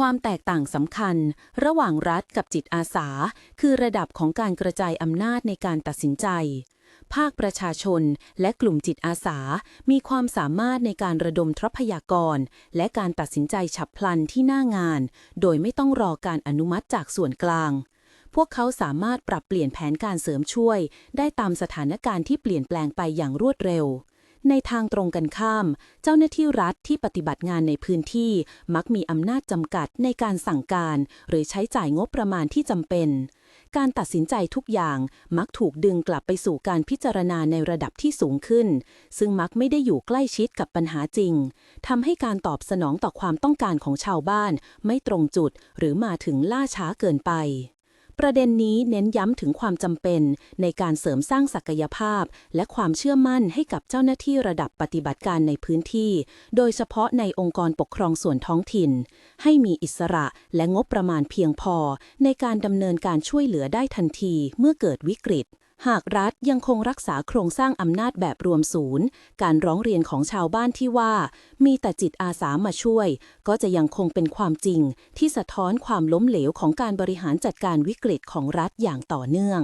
ความแตกต่างสำคัญ ระหว่างรัฐกับจิตอาสา คือระดับของการกระจายอำนาจในการตัดสินใจ ภาคประชาชนและกลุ่มจิตอาสา มีความสามารถในการระดมทรัพยากร และการตัดสินใจฉับพลันที่หน้างาน โดยไม่ต้องรอการอนุมัติจากส่วนกลาง พวกเขาสามารถปรับเปลี่ยนแผนการเสริมช่วย ได้ตามสถานการณ์ที่เปลี่ยนแปลงไปอย่างรวดเร็ว ในทางตรงกันข้าม เจ้าหน้าที่รัฐที่ปฏิบัติงานในพื้นที่มักมีอำนาจจำกัดในการสั่งการ หรือใช้จ่ายงบประมาณที่จำเป็น การตัดสินใจทุกอย่างมักถูกดึงกลับไปสู่การพิจารณาในระดับที่สูงขึ้น ซึ่งมักไม่ได้อยู่ใกล้ชิดกับปัญหาจริงทำให้การตอบสนองต่อความต้องการของชาวบ้าน ไม่ตรงจุด หรือมาถึงล่าช้าเกินไป ประเด็นนี้เน้นย้ำถึงความจำเป็นในการเสริมสร้างศักยภาพ และความเชื่อมั่นให้กับเจ้าหน้าที่ระดับปฏิบัติการในพื้นที่ โดยเฉพาะในองค์กรปกครองส่วนท้องถิ่น ให้มีอิสระและงบประมาณเพียงพอ ในการดำเนินการช่วยเหลือได้ทันทีเมื่อเกิดวิกฤต หากรัฐยังคงรักษาโครงสร้างอำนาจแบบรวมศูนย์ การร้องเรียนของชาวบ้านที่ว่า มีแต่จิตอาสามาช่วย ก็จะยังคงเป็นความจริง ที่สะท้อนความล้มเหลวของการบริหารจัดการวิกฤตของรัฐอย่างต่อเนื่อง